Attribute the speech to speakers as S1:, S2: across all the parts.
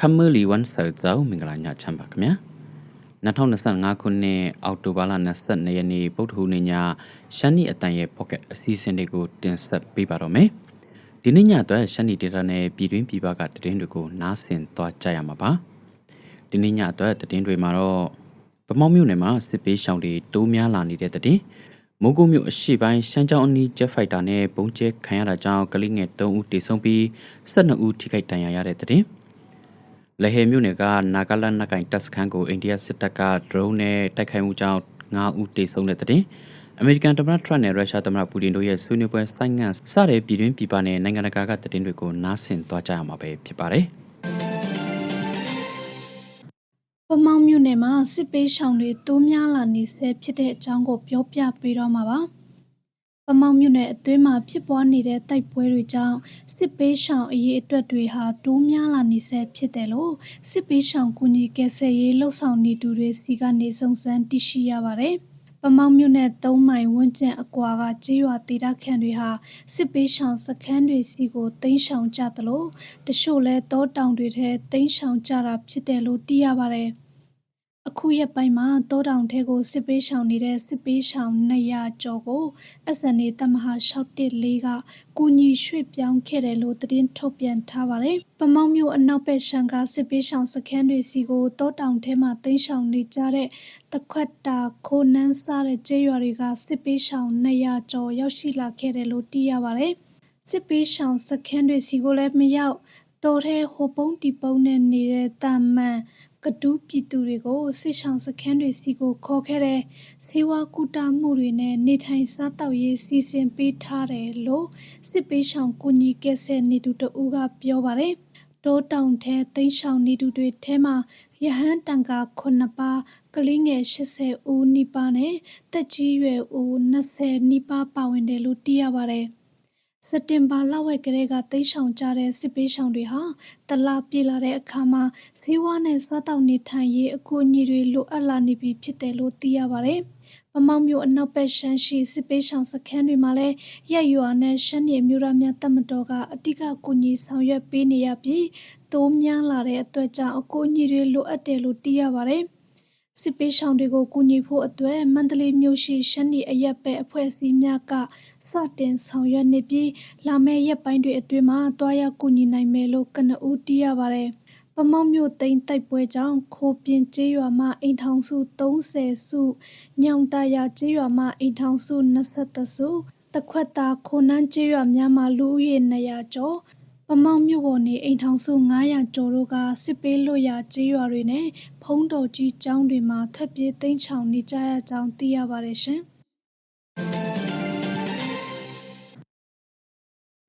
S1: ခမလီဝန်ဆာဇောမင်္ဂလာညချမ်းပါခင်ဗျာ2025ခုနှစ်အောက်တိုဘာလ22ရက်နေ့ပုဒ်ထူနေ့ညရှမ်းနီအတန်ရဲ့ pocket အစီအစဉ်တွေကိုတင်ဆက်ပေးပါတော့မယ်ဒီနေ့ညအတွက်ရှမ်းနီဒေတာနဲ့ပြည်တွင်းပြည်ပကသတင်းတွေကိုနားဆင်သွားကြရမှာပါဒီနေ့ညအတွက်သတင်းတွေမှာတော့ဗမောက်မြို့နယ်မှာစစ်ပေးရှောင်တွေတိုးများလာနေတဲ့သတင်းမိုးကုတ်မြို့အရှိပိုင်းရှမ်းကြောင်းအနီးဂျက်ဖိုက်တာနဲ့ဘုံကျဲခံရတာကြောင့်ကလေးငယ်3ဦးတေဆုံးပြီး12ဦးထိခိုက်ဒဏ်ရာရတဲ့သတင်း လဟေမြို့နယ်ကနာဂလန်နကိုင်တပ်စခန်းကိုအိန္ဒိယစစ်တပ်က drone နဲ့တိုက်ခိုက်မှုကြောင့်9ဦးတေဆုံးတဲ့တဲ့။အမေရိကန်သမ္မတထရန့်နဲ့ရုရှားသမ္မတပူတင်တို့ရဲ့ဆွေးနွေးပွဲဆိုင်းငံ့စတဲ့ပြည်တွင်းပြည်ပနဲ့နိုင်ငံတကာကသတင်းတွေကိုနားဆင်သွားကြရမှာပဲဖြစ်ပါတယ်။
S2: ပမောင်မြို့နယ်မှာစစ်ပေးရှောင်တွေတိုးများလာနေဆဲဖြစ်တဲ့အကြောင်းကိုပြောပြပေးတော့မှာပါ။ ပမောင်မြို့နယ်အတွင်းမှာဖြစ်ပွားနေတဲ့တိုက်ပွဲတွေကြောင့်စစ်ပေးရှောင်အရေးအတွက်တွေဟာတိုးများလာနေဆဲဖြစ်တယ်လို့စစ်ပေးရှောင်ကူညီကယ်ဆယ်ရေးလှုပ်ဆောင်နေသူတွေစီကနေစုံစမ်းသိရှိရပါတယ်။ပမောင်မြို့နယ်၃မိုင်ဝန်းကျင်အကွာကကြေးရွာဒေသခံတွေဟာစစ်ပေးရှောင်စခန်းတွေစီကိုတိမ်းရှောင်ကြသလိုတချို့လဲတောတောင်တွေထဲတိမ်းရှောင်ကြတာဖြစ်တယ်လို့သိရပါတယ်။ အခုရက်ပိုင်းမှာတောတောင်ထဲကိုစစ်ပေးရှောင်နေတဲ့စစ်ပေးရှောင်200ကျော်ကို SNA တမဟာ614ကကူညီရွှေ့ပြောင်းခဲ့တယ်လို့သတင်းထုတ်ပြန်ထားပါတယ်။ပမောက်မြို့အနောက်ဘက်ရှန်ကစစ်ပေးရှောင်စခန်းတွေစီကိုတောတောင်ထဲမှာတိမ်းရှောင်နေကြတဲ့တခွက်တာခိုနန်းစားတဲ့ကျေးရွာတွေကစစ်ပေးရှောင်200ကျော်ရောက်ရှိလာခဲ့တယ်လို့သိရပါတယ်။စစ်ပေးရှောင်စခန်းတွေစီကိုလည်းမရောက်တော်ထဲဟိုပုံးတီပုံးနဲ့နေတဲ့တာမန် ကတူးပြည်သူတွေကိုစစ်ဆောင်စခန်းတွေစီကိုခေါ်ခဲ့တဲ့ဆေးဝါးကူတာမှုတွေနဲ့နေထိုင်စားတောက်ရေးစီစဉ်ပေးထားတယ်လို့စစ်ပေးဆောင်ကူညီကယ်ဆယ်နေသူတဦးကပြောပါတယ်တောတောင်ထဲတိန့်ဆောင်နေသူတွေထဲမှာရဟန်းတန်က9ပါးကလေးငယ်80ဦးနိပါနဲ့တက်ကြီးရွယ်ဦး20နိပါပါဝင်တယ်လို့သိရပါတယ် စက်တင်ဘာလဝက်ကလေးကတိတ်ဆောင်ကြတဲ့စစ်ပေးဆောင်တွေဟာတလပြေလာတဲ့အခါမှာဈေးဝါးနဲ့စားတောက်နေထိုင်ရေးအကူအညီတွေလိုအပ်လာနေပြီဖြစ်တယ်လို့သိရပါတယ်။ပမောင်မျိုးအနောက်ဘက်ရှမ်းရှိစစ်ပေးဆောင်စခန်းတွေမှာလည်းရက်ရွာနဲ့ရှမ်းပြည်မြို့ရများတပ်မတော်ကအတိကကူညီဆောင်ရွက်ပေးနေရပြီးတိုးများလာတဲ့အတွက်ကြောင့်အကူအညီတွေလိုအပ်တယ်လို့သိရပါတယ်။ စစ်ပေးရှောင်တွေကိုကူညီဖို့အတွက်မန္တလေးမြို့ရှိရှမ်းနီအရက်ပဲအဖွဲ့အစည်းများကစတင်ဆောင်ရွက်နေပြီးလာမယ့်ရက်ပိုင်းတွေအတွင်းမှာတွားရောက်ကူညီနိုင်မယ်လို့ကနဦးတီးရပါတယ်။ပမောက်မြို့သိမ်းတိုက်ပွဲကြောင့်ခိုပြင်းကျေးရွာမှအိမ်ထောင်စု30စုညောင်တရာကျေးရွာမှအိမ်ထောင်စု23စုတခွက်တာခိုနန်းကျေးရွာများမှလူဦးရေ200ကျော် ပမောက်မြို့ပေါ်နေအိမ်ထောင်စု900ကျော်တို့ကစစ်ပေးလွတ်ရာကျေးရွာတွေနဲ့ဖုံးတော်ကြီးကျောင်းတွေမှာထွက်ပြေးတိမ်းချောင်နေကြရကြောင်းသိရပါတယ်ရှင်။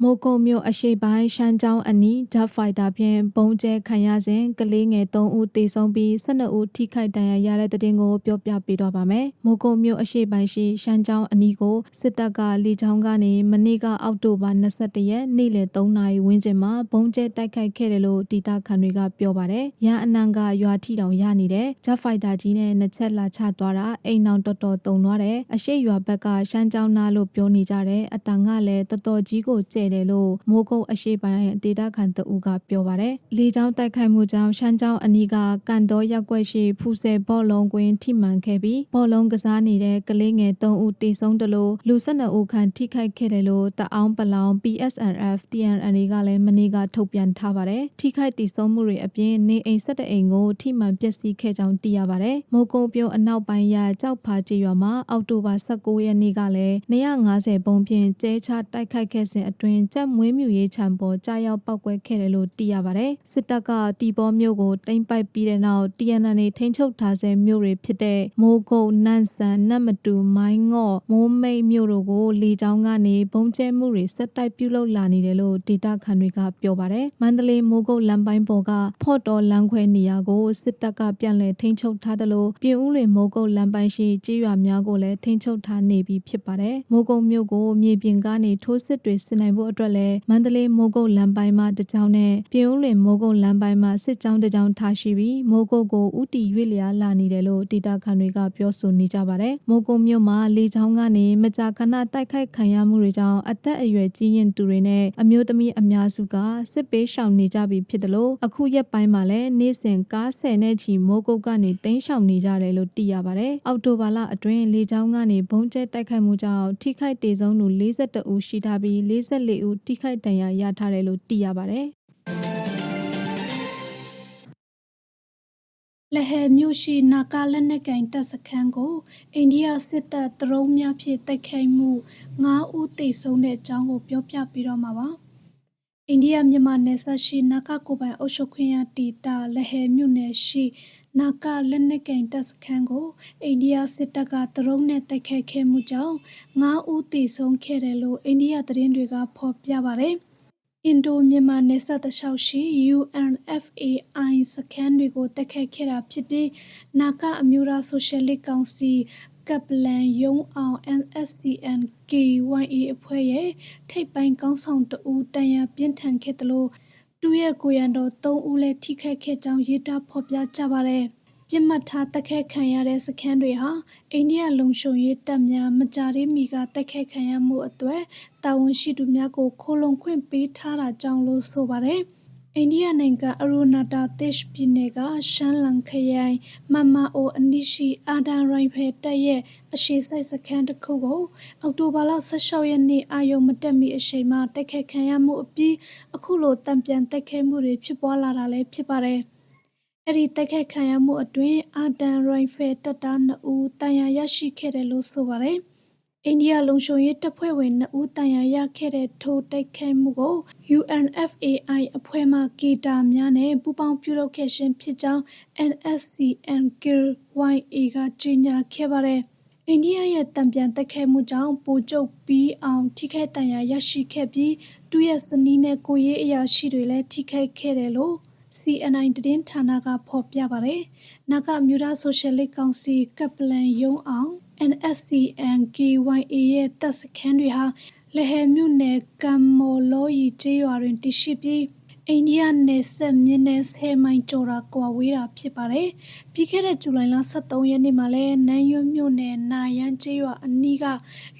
S3: မိုးကုတ်မြို့အရှိပိုင်းရှမ်းကျောင်းအနီးဂျက်ဖိုက်တာဖြင့်ဘုံကျဲခံရစဉ်ကလေးငယ်3ဦးသေဆုံးပြီး12ဦးထိခိုက်ဒဏ်ရာရတဲ့တဲ့တင်ကိုပြောပြပေးတော့ပါမယ်။မိုးကုတ်မြို့အရှိပိုင်းရှိရှမ်းကျောင်းအနီးကိုစစ်တပ်ကလေကြောင်းကနေမနေ့ကအောက်တိုဘာ22ရက်နေ့လယ်3နာရီဝန်းကျင်မှာဘုံကျဲတိုက်ခိုက်ခဲ့တယ်လို့ဒေတာခန်တွေကပြောပါတယ်။ရန်အနံကရွာထီတောင်ရနေတဲ့ဂျက်ဖိုက်တာကြီးနဲ့နှစ်ချက်လာချသွားတာအိမ်အောင်တော်တော်တုံသွားတယ်။အရှိရွာဘက်ကရှမ်းကျောင်းနာလို့ပြောနေကြတယ်။အတန်ကလည်းတော်တော်ကြီးကိုကျဲတယ်လို့မိုးကုတ်အရှိပိုင်းဒေတာခန်တအူကပြောပါတယ်။လေကြောင်းတိုက်ခိုက်မှုကြောင့်ရှမ်းကျောင်းအနီးကကန်တော်ရက်ွက်ရှိဖူဆယ်ဘော့လုံးကွင်းထိမှန်ခဲ့ပြီးဘော့လုံးကစားနေတဲ့ကလေးငယ်3ဦးတေဆုံးတယ်လို့လူ12ဦးခန့်ထိခိုက်ခဲ့တယ်လို့တအောင်းပလောင် PSNF TNN ကလည်းမနေ့ကထုတ်ပြန်ထားပါတယ်။ထိခိုက်တေဆုံးမှုတွေအပြင်နေအိမ်17အိမ်ကိုထိမှန်ပျက်စီးခဲ့ကြောင်းသိရပါတယ်။မိုးကုတ်ပြုံးအနောက်ပိုင်းရကြောက်ဖာကြီးရွာမှာအောက်တိုဘာ19ရက်နေ့ကလည်း250ဘုံဖြင့်ကျဲချတိုက်ခိုက်ခဲ့စဉ်အတွင်းကြက်မွေးမြူရေးခြံပေါ်ကြားရောက်ပောက်ကွဲခဲ့တယ်လို့သိရပါတယ်။စစ်တပ်ကတီဘောမြို့ကိုတိမ့်ပိုက်ပြီးတဲ့နောက် TNN ထိန်းချုပ်ထားဆဲမြို့တွေဖြစ်တဲ့မိုးကုတ်နန့်ဆန်နတ်မတူမိုင်းငေါ့မိုးမိတ်မြို့တို့ကိုလေကြောင်းကနေဘုံကျဲမှုတွေဆက်တိုက်ပြုလုပ်လာနေတယ်လို့ဒေတာခန်တွေကပြောပါတယ်။မန္တလေးမိုးကုတ်လမ်းပိုင်းပေါ်ကဖော့တော်လမ်းခွဲနေရာကိုစစ်တပ်ကပြန်လည်ထိန်းချုပ်ထားသလိုပြည်ဦးလွင်မိုးကုတ်လမ်းပိုင်းရှိကြေးရွာများကိုလည်းထိန်းချုပ်ထားနေပြီဖြစ်ပါတယ်။မိုးကုတ်မြို့ကိုမြေပြင်ကနေထိုးစစ်တွေဆင်နိုင်ဖို့အတွက်လည်းမန္တလေးမိုးကုတ်လမ်းပိုင်းမှာတစ်ကြောင်းနဲ့ပြင်ဦးလွင်မိုးကုတ်လမ်းပိုင်းမှာစစ်ကြောင်းတစ်ကြောင်းထားရှိပြီးမိုးကုတ်ကိုဥတီရွေ့လျားလာနေတယ်လို့ဒေတာခန်တွေကပြောဆိုနေကြပါတယ်။မိုးကုတ်မြို့မှာလေကြောင်းကနေမကြာခဏတိုက်ခိုက်ခံရမှုတွေကြောင့်အသက်အရွယ်ကြီးရင်သူတွေနဲ့အမျိုးသမီးအများစုကစစ်ပေးရှောင်နေကြပြီဖြစ်တယ်လို့အခုရက်ပိုင်းမှာလည်းနေ့စဉ်ကားဆယ်နဲ့ချီမိုးကုတ်ကနေတင်းရှောင်နေကြတယ်လို့သိရပါတယ်။အောက်တိုဘာလအတွင်းလေကြောင်းကနေဘုံကျဲတိုက်ခိုက်မှုကြောင့်ထိခိုက်ဒေဆုံးသူ42ဦးရှိထားပြီး44ဦးထိခိုက်ဒဏ်ရာရထားတယ်လို့သိရပါတယ်။
S2: လဟဲမြို့ရှိနာကာလက်နက်ကင်တပ်စခန်းကိုအိန္ဒိယစစ်တပ်ဒရုန်းများဖြင့်တိုက်ခိုက်မှု9ဦးသေဆုံးတဲ့အကြောင်းကိုပြောပြပေးတော့မှာပါအိန္ဒိယမြန်မာနယ်စပ်ရှိနာကာကိုပိုင်အုပ်ချုပ်ခွင့်ရတီတာလဟဲမြို့နယ်ရှိ နာကာလက်နက်ကင်တပ်စခန်းကိုအိန္ဒိယစစ်တပ်ကဒရုန်းနဲ့တိုက်ခိုက်ခဲ့မှုကြောင့်9ဦးသေဆုံးခဲ့တယ်လို့အိန္ဒိယသတင်းတွေကဖော်ပြပါတယ်အင်ဒိုမြန်မာနယ်စပ်တလျှောက်ရှိ UNFAI စခန်းတွေကိုတက်ခတ်ခဲ့တာဖြစ်ပြီးနာကအမျိုးသားဆိုရှယ်လစ်ကောင်စီကပ်ပလန်ယုံအောင် NSCN KYA အဖွဲ့ရဲ့ထိပ်ပိုင်းကောင်းဆောင်တဦးတန်ရာပြင်းထန်ခဲ့တယ်လို့ တူရဲ့ကိုရန်တော်၃ဦးလည်းထိခိုက်ခဲ့ကြောင်းရေးသားဖော်ပြကြပါတယ်ပြစ်မှတ်ထားတက်ခတ်ခံရတဲ့စခန်းတွေဟာအိန္ဒိယလုံခြုံရေးတပ်များမကြာသေးမီကတက်ခတ်ခံရမှုအတွေ့တာဝန်ရှိသူများကိုခိုလုံခွင့်ပေးထားတာကြောင့်လို့ဆိုပါတယ်။ အိန္ဒိယနိုင်ငံအရူနာတာသစ်ပြည်နယ်ကရှမ်းလန်ခရိုင်မမအိုအနိရှိအာဒန်ရိုင်ဖယ်တပ်ရဲ့အရှိဆိုင်စခန်းတစ်ခုကိုအောက်တိုဘာလ16ရက်နေ့အာယုံမတက်မီအချိန်မှာတက်ခတ်ခံရမှုအပြီးအခုလိုတံပြန်တက်ခဲမှုတွေဖြစ်ပွားလာတာလည်းဖြစ်ပါတယ်။အဲ့ဒီတက်ခတ်ခံရမှုအတွင်းအာဒန်ရိုင်ဖယ်တပ်သား2ဦးတန်ရာရရှိခဲ့တယ်လို့ဆိုပါတယ်။ အိန္ဒိယလုံခြုံရေးတပ်ဖွဲ့ဝင်2ဦးတန်ရာရခဲ့တဲ့ထိုးတိုက်ခိုက်မှုကို UNFAI အဖွဲ့မှဂီတာများနဲ့ပူးပေါင်းပြုလုပ်ခဲ့ခြင်းဖြစ်ကြောင်း NSCN KYA ကကြေညာခဲ့ပါတယ်။အိန္ဒိယရဲ့တံပြန်တက်ခဲမှုကြောင့်ပိုကျုပ်ပြီးအောင်ထိခိုက်တန်ရာရရှိခဲ့ပြီးသူ့ရဲ့စနီးနဲ့ကိုရေးအရာရှိတွေလည်းထိခိုက်ခဲ့တယ်လို့ CNI သတင်းဌာနကဖော်ပြပါတယ်။နာကအမျိုးသားဆိုရှယ်လစ်ကောင်စီကပ်ပလန်ယုံအောင် NSCN KYA ရဲ့တပ်စခန်းတွေဟာလဟဲမြို့နယ်ကမ်မော်လော်ရီကျေးရွာတွင်တည်ရှိပြီးအိန္ဒိယနယ်စပ်မြင်းနယ်ဆဲမိုင်ကျော်တာကွာဝေးတာဖြစ်ပါတယ်။ပြီးခဲ့တဲ့ဇူလိုင်လ23ရက်နေ့မှာလဲနန်းရွမြို့နယ်နာယန်ကျေးရွာအနီးက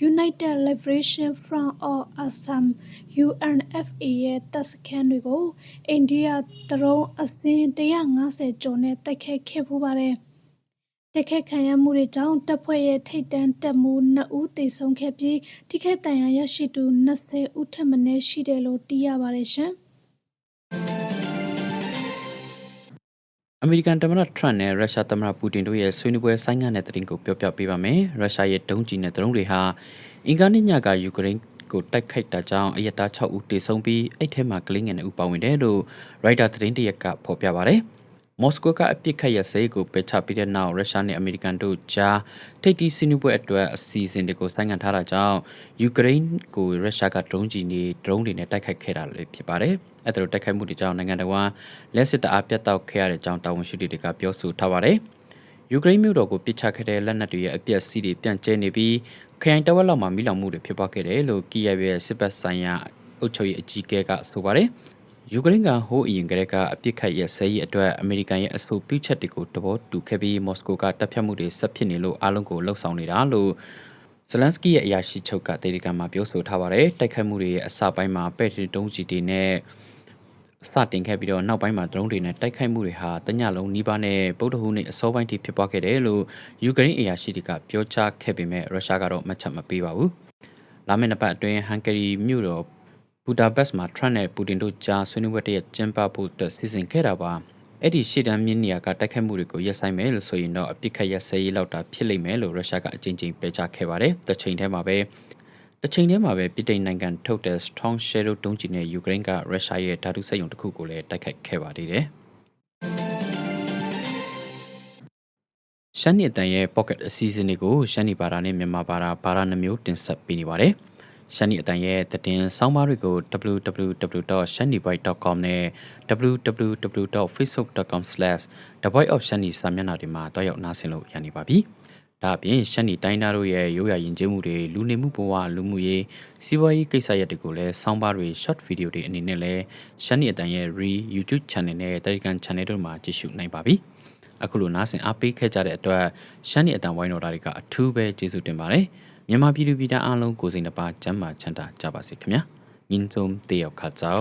S2: United Liberation Front of Assam UNFA ရဲ့တပ်စခန်းတွေကိုအိန္ဒိယဒရုန်းအစင်း150ကျော်နဲ့တိုက်ခိုက်ခဲ့ပူပါတယ်။ တက်ခက်ခံရမှုတွေကြောင့်တပ်ဖွဲ့ရဲ့ထိတ်တန်းတပ်မှု2ဦးသေဆုံးခဲ့ပြီးထိခိုက်ဒဏ်ရာရရှိသူ20ဦးထပ်မံရှိတယ်လို့သိရပါတယ်ရှင်။
S1: အမေရိကန်သမ္မတထရန့်နဲ့ရုရှားသမ္မတပူတင်တို့ရဲ့ဆွေးနွေးပွဲဆိုင်းငံ့တဲ့တဲ့တင်ကိုပြောပြပေးပါမယ်။ရုရှားရဲ့ဒုံးကျည်နဲ့ဒရုန်းတွေဟာအင်္ဂါနေ့ညကယူကရိန်းကိုတိုက်ခိုက်တာကြောင့်အယက်သား6ဦးတေဆုံးပြီးအဲ့ထဲမှာကလေးငယ်2ဦးပါဝင်တယ်လို့ရိုက်တာသတင်းတရက်ကဖော်ပြပါဗျ။ မော်စကိုကအပြစ်ခတ်ရစေးကိုပယ်ချပြီးတဲ့နောက်ရုရှားနဲ့အမေရိကန်တို့ကြားထိပ်တီးဆွေးနွေးပွဲအတွက်အစီအစဉ်တွေကိုဆိုင်းငံ့ထားတာကြောင့်ယူကရိန်းကိုရုရှားကဒရုန်းကျည်တွေဒရုန်းတွေနဲ့တိုက်ခိုက်ခဲ့တာလည်းဖြစ်ပါတယ်။အဲဒါလိုတိုက်ခိုက်မှုတွေကြောင့်နိုင်ငံတော်ကလက်စစ်တအားပြတ်တောက်ခဲ့ရတဲ့အကြောင်းတာဝန်ရှိသူတွေကပြောဆိုထားပါတယ်။ယူကရိန်းမြို့တော်ကိုပစ်ချခဲ့တဲ့လက်နက်တွေရဲ့အပြက်စီးတွေပြန့်ကျဲနေပြီးခရိုင်တဝက်လောက်မှာမိလောင်မှုတွေဖြစ်ပွားခဲ့တယ်လို့ကီယက်ရဲ့စစ်ပတ်ဆိုင်ရာအုပ်ချုပ်ရေးအကြီးအကဲကဆိုပါတယ်။ ယူကရိန်းကဟိုးအရင်ကတည်းကအပြစ်ခတ်ရဆဲရေးအတွက်အမေရိကန်ရဲ့အဆိုပြုချက်တွေကိုတဘောတူခဲ့ပြီးမော်စကိုကတပ်ဖြတ်မှုတွေဆက်ဖြစ်နေလို့အားလုံးကိုလှုပ်ဆောင်နေတာလို့ဇလန်စကီရဲ့အရာရှိချုပ်ကဒေဒီကန်မှာပြောဆိုထားပါတယ်တိုက်ခိုက်မှုတွေရဲ့အစပိုင်းမှာပဲ့ထရီတုံးကြီးတွေနဲ့စတင်ခဲ့ပြီးတော့နောက်ပိုင်းမှာဒရုန်းတွေနဲ့တိုက်ခိုက်မှုတွေဟာတညလုံးနီးပါးနဲ့ဗုဒ္ဓဟူးနေ့အစောပိုင်းထိဖြစ်ပွားခဲ့တယ်လို့ယူကရိန်းအရာရှိတွေကပြောကြားခဲ့ပေမဲ့ရုရှားကတော့မှတ်ချက်မပေးပါဘူးလာမယ့်နှစ်ပတ်အတွင်းဟန်ဂေရီမြို့တော် ဘူဒါပက်စ်မှာထရန့်နဲ့ပူတင်တို့ကြားဆွေးနွေးပွဲတရကျင်းပဖို့အတွက်စီစဉ်ခဲ့တာပါအဲ့ဒီရှေ့တန်းမြင်းနေရာကတိုက်ခတ်မှုတွေကိုရပ်ဆိုင်မယ်လို့ဆိုရင်တော့အပြစ်ခတ်ရပ်စဲရေးလောက်တာဖြစ်လိမ့်မယ်လို့ရုရှားကအကြိမ်ကြိမ်ပြောကြားခဲ့ပါတယ်။တစ်ချိန်တည်းမှာပဲတစ်ချိန်တည်းမှာပဲပြည်ထိုင်နိုင်ငံထုတ်တဲ့ Strong Shadow တုံးကြီးနဲ့ယူကရိန်းကရုရှားရဲ့ဓာတုစက်ရုံတစ်ခုကိုလည်းတိုက်ခိုက်ခဲ့ပါသေးတယ်။ရှမ်းပြည်တန်ရဲ့ pocket အစီအစဉ်တွေကိုရှမ်းပြည်ဘာသာနဲ့မြန်မာဘာသာဘာသာနှမျိုးတင်ဆက်ပေးနေပါတယ်။ ရှမ်းနီအတန်ရဲ့သတင်းဆောင်းပါးတွေကို www.shanibite.com နဲ့ www.facebook.com/thevoiceofshani စာမျက်နှာတွေမှာတွားရောက်နားဆင်လို့ရနေပါပြီဒါအပြင်ရှမ်းနီတိုင်းသားတို့ရဲ့ရိုးရာယဉ်ကျေးမှုတွေလူနေမှုဘဝလူမှုရေးစီးပွားရေးကိစ္စရပ်တွေကိုလည်းဆောင်းပါးတွေ short video တွေအနေနဲ့လည်းရှမ်းနီအတန်ရဲ့ re YouTube channel နဲ့ Telegram channel တို့မှာကြည့်ရှုနိုင်ပါပြီအခုလိုနားဆင်အားပေးခဲ့ကြတဲ့အတွက်ရှမ်းနီအတန်ဝိုင်းတော်သားတွေကအထူးပဲကျေးဇူးတင်ပါတယ် မြန်မာပြည်သူပြည်သားအားလုံးကိုယ်စိတ်နှပါကျမ်းမာချမ်းသာကြပါစေခင်ဗျာညီစုံတေယောက်ခါကြော